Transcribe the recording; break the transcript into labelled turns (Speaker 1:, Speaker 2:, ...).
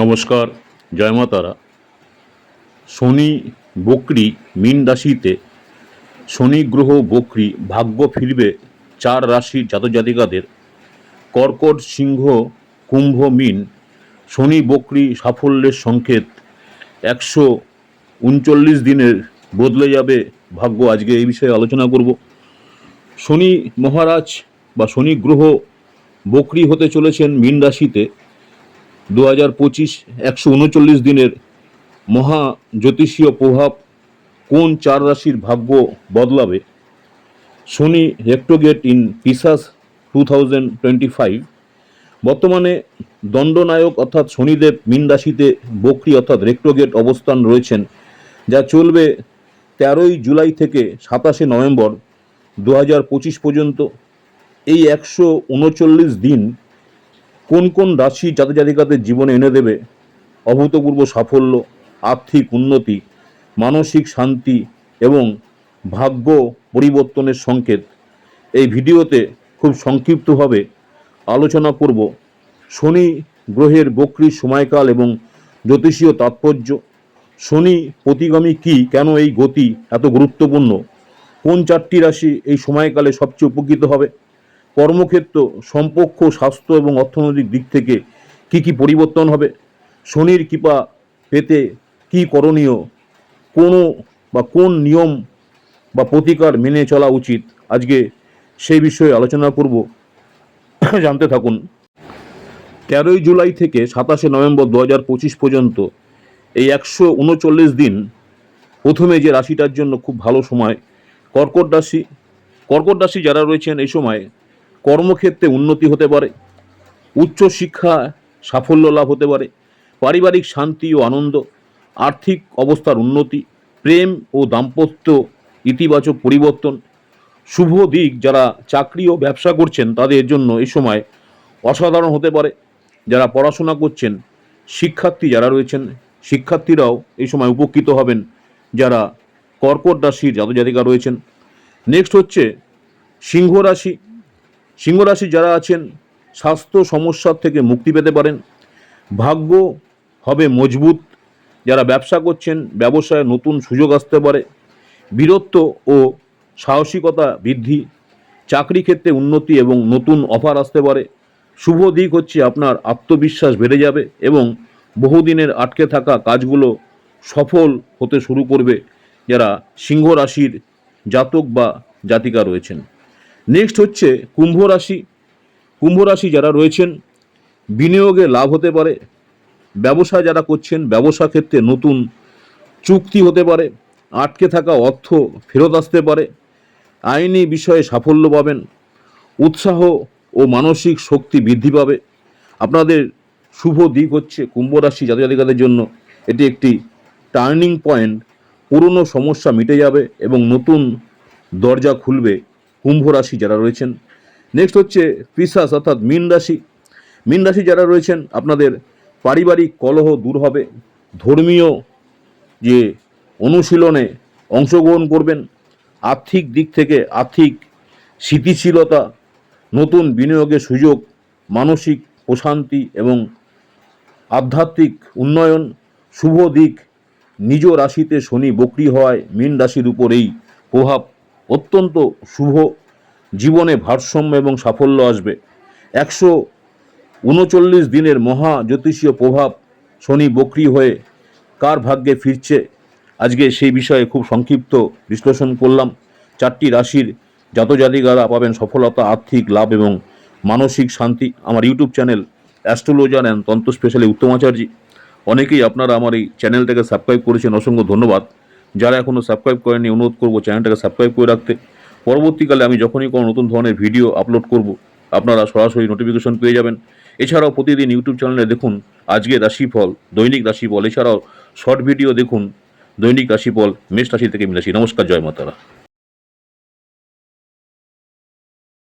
Speaker 1: নমস্কার, জয় মা শনি বকরি মীন রাশিতে, শনি গ্রহ বকরি ভাগ্য ফিরবে চার রাশির জাতক জাতিকাদের, কর্কট সিংহ কুম্ভ মীন, শনি বকরি সাফল্যের সংকেত, একশো উনচল্লিশ দিনের বদলে যাবে ভাগ্য। আজকে এই বিষয়ে আলোচনা করব। শনি মহারাজ বা শনি গ্রহ বকরি হতে চলেছেন মীন রাশিতে দু হাজার পঁচিশ একশো উনচল্লিশ দিনের মহা জ্যোতিষীয় প্রভাব কোন চার রাশির ভাগ্য বদলাবে? Shani retrograde in Pisces two thousand twenty five. বর্তমানে দণ্ডনায়ক অর্থাৎ শনিদেব মীন রাশিতে বকরি অর্থাৎ রেক্টোগেট অবস্থান রয়েছেন, যা চলবে তেরোই জুলাই থেকে সাতাশে নভেম্বর দু হাজার পঁচিশ পর্যন্ত। এই একশো উনচল্লিশ দিন কোন কোন রাশি জাতক জাতিকাদের জীবনে এনে দেবে? অভূতপূর্ব সাফল্য, আর্থিক উন্নতি, মানসিক শান্তি এবং ভাগ্য পরিবর্তনের সংকেত। এই ভিডিওতে খুব সংক্ষিপ্তভাবে আলোচনা করব শনি গ্রহের বক্রির সময়কাল এবং জ্যোতিষীয় তাৎপর্য। শনি প্রতিগামী কি, কেন এই গতি এত গুরুত্বপূর্ণ? কোন চারটি রাশি এই সময়কালে সবচেয়ে উপকৃত হবে? কর্মক্ষেত্র সম্পর্ক স্বাস্থ্য এবং অর্থনৈতিক দিক থেকে কি কি পরিবর্তন হবে? শনির কৃপা পেতে কি করণীয়? কোনো বা কোন নিয়ম বা প্রতিকার মেনে চলা উচিত? আজকে সেই বিষয়ে আলোচনা করব। জানতে থাকুন। তেরোই জুলাই থেকে সাতাশে নভেম্বর দু হাজার পঁচিশ পর্যন্ত এই একশো উনচল্লিশ দিন প্রথমে যে রাশিটার জন্য খুব ভালো সময়, কর্কট রাশি। কর্কট রাশি যারা রয়েছেন এই সময় কর্মক্ষেত্রে উন্নতি হতে পারে, উচ্চ শিক্ষা সাফল্য লাভ হতে পারে, পারিবারিক শান্তি ও আনন্দ, আর্থিক অবস্থার উন্নতি, প্রেম ও দাম্পত্য ইতিবাচক পরিবর্তন, শুভ দিক যারা চাকরি ও ব্যবসা করছেন তাদের জন্য এই সময় অসাধারণ হতে পারে, যারা পড়াশোনা করছেন, শিক্ষার্থী যারা রয়েছেন, শিক্ষার্থীরাও এই সময় উপকৃত হবেন, যারা কর্কট রাশির জাতক জাতিকা রয়েছেন। নেক্সট হচ্ছে সিংহ রাশি। সিংহ রাশি যারা আছেন, স্বাস্থ্য সমস্যার থেকে মুক্তি পেতে পারেন। ভাগ্য হবে মজবুত। যারা ব্যবসা করছেন, ব্যবসায় নতুন সুযোগ আসতে পারে। বীরত্ব ও সাহসিকতা বৃদ্ধি। চাকরি ক্ষেত্রে উন্নতি এবং নতুন অফার আসতে পারে। শুভ দিক হচ্ছে আপনার আত্মবিশ্বাস বেড়ে যাবে এবং বহুদিনের আটকে থাকা কাজগুলো সফল হতে শুরু করবে। যারা সিংহ রাশির জাতক বা জাতিকা রয়েছেন। নেক্সট হচ্ছে কুম্ভ রাশি। কুম্ভ রাশি যারা রয়েছেন, বিনিয়োগে লাভ হতে পারে, ব্যবসা যারা করছেন, ব্যবসা ক্ষেত্রে নতুন চুক্তি হতে পারে, আটকে থাকা অর্থ ফেরত আসতে পারে, আইনি বিষয়ে সাফল্য পাবেন, উৎসাহ ও মানসিক শক্তি বৃদ্ধি পাবে। আপনাদের শুভ দিক হচ্ছে কুম্ভ রাশি জাতক জাতিকাদের জন্য এটি একটি টার্নিং পয়েন্ট পুরনো সমস্যা মিটে যাবে এবং নতুন দরজা খুলবে। কুম্ভ রাশি যারা রয়েছেন। নেক্সট হচ্ছে পিসাস অর্থাৎ মীন রাশি। মীন রাশি যারা রয়েছেন, আপনাদের পারিবারিক কলহ দূর হবে। ধর্মীয় যে অনুশীলনে অংশগ্রহণ করবেন। আর্থিক দিক থেকে আর্থিক স্থিতিশীলতা, নতুন বিনিয়োগের সুযোগ, মানসিক প্রশান্তি এবং আধ্যাত্মিক উন্নয়ন, শুভ দিক। নিজ রাশিতে শনি বক্রি হওয়ায় মীন রাশির উপর এই প্রভাব অত্যন্ত শুভ জীবনে ভারসাম্য এবং সাফল্য আসবে। একশো উনচল্লিশ দিনের মহা জ্যোতিষীয় প্রভাব শনি বক্রি হয়ে কার ভাগ্যে ফিরছে, আজকে সেই বিষয়ে খুব সংক্ষিপ্ত বিশ্লেষণ করলাম। চারটি রাশির জাতজাতিকারা পাবেন সফলতা, আর্থিক লাভ এবং মানসিক শান্তি। আমার YouTube channel astrologer and Tantra specially Uttam Acharya অনেকেই আপনারা আমার এই চ্যানেলটাকে সাবস্ক্রাইব করেছেন, অসংখ্য ধন্যবাদ। যারা এখনও সাবস্ক্রাইব করেনি অনুরোধ করব চ্যানেলটাকে সাবস্ক্রাইব করে রাখতে। পরবর্তীকালে আমি যখনই কোনো নতুন ধরনের ভিডিও আপলোড করব, আপনারা সরাসরি নোটিফিকেশন পেয়ে যাবেন। এছাড়াও প্রতিদিন ইউটিউব চ্যানেলে দেখুন আজকে রাশিফল, দৈনিক রাশিফল, এছাড়াও শর্ট ভিডিও দেখুন, দৈনিক রাশিফল, মেষ রাশি থেকে মিলাশি নমস্কার, জয় মাতারা।